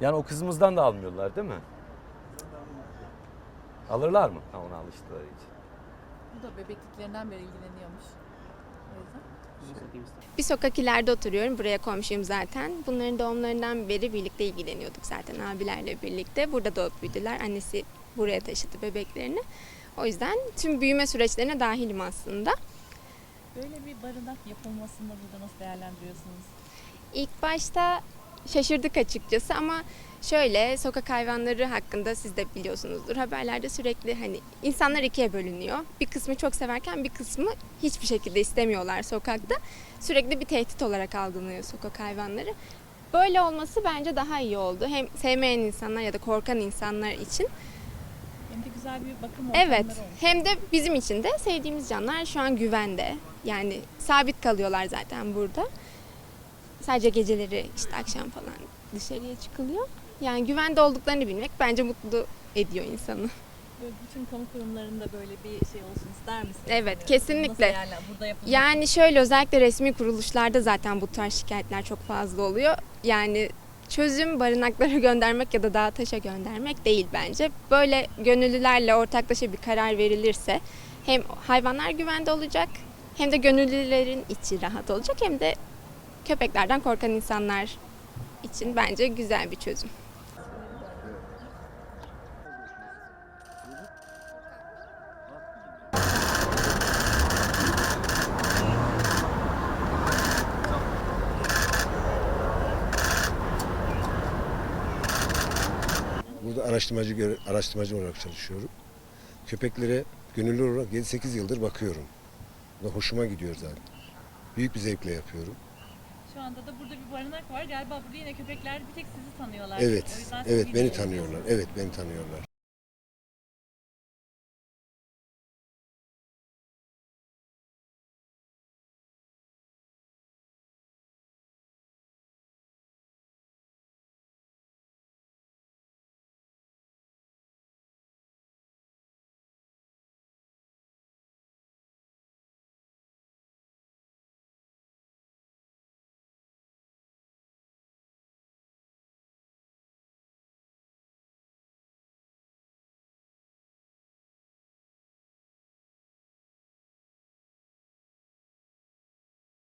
Yani o kızımızdan da almıyorlar değil mi? Alırlar mı? Ha ona alıştılar iyice. Bu da bebekliklerinden beri ilgileniyormuş. O yüzden. Bir sokak ileride oturuyorum. Buraya komşuyum zaten. Bunların doğumlarından beri birlikte ilgileniyorduk zaten abilerle birlikte. Burada doğup büyüdüler. Annesi buraya taşıdı bebeklerini. O yüzden tüm büyüme süreçlerine dahilim aslında. Böyle bir barınak yapılmasını burada nasıl değerlendiriyorsunuz? İlk başta şaşırdık açıkçası ama şöyle sokak hayvanları hakkında siz de biliyorsunuzdur. Haberlerde sürekli hani insanlar ikiye bölünüyor. Bir kısmı çok severken bir kısmı hiçbir şekilde istemiyorlar sokakta. Sürekli bir tehdit olarak algılanıyor sokak hayvanları. Böyle olması bence daha iyi oldu. Hem sevmeyen insanlar ya da korkan insanlar için. Hem de güzel bir bakım Evet. olmuş. Hem de bizim için de sevdiğimiz canlılar şu an güvende. Yani sabit kalıyorlar zaten burada. Sadece geceleri işte akşam falan dışarıya çıkılıyor. Yani güvende olduklarını bilmek bence mutlu ediyor insanı. Böyle bütün kamu kurumlarında böyle bir şey olsun ister misiniz? Evet, kesinlikle. Nasıl değerlen- burada yapılmış. Yani şöyle özellikle resmi kuruluşlarda zaten bu tarz şikayetler çok fazla oluyor. Yani çözüm barınaklara göndermek ya da dağ taşa göndermek değil bence. Böyle gönüllülerle ortaklaşa bir karar verilirse hem hayvanlar güvende olacak hem de gönüllülerin içi rahat olacak hem de köpeklerden korkan insanlar için bence güzel bir çözüm. Burada araştırmacı araştırmacı olarak çalışıyorum. Köpeklere gönüllü olarak 7-8 yıldır bakıyorum. Bu da hoşuma gidiyor zaten. Büyük bir zevkle yapıyorum. Şu anda da burada bir barınak var. Galiba burada yine köpekler bir tek sizi tanıyorlar. Evet, O yüzden evet beni tanıyorlar. Evet beni tanıyorlar.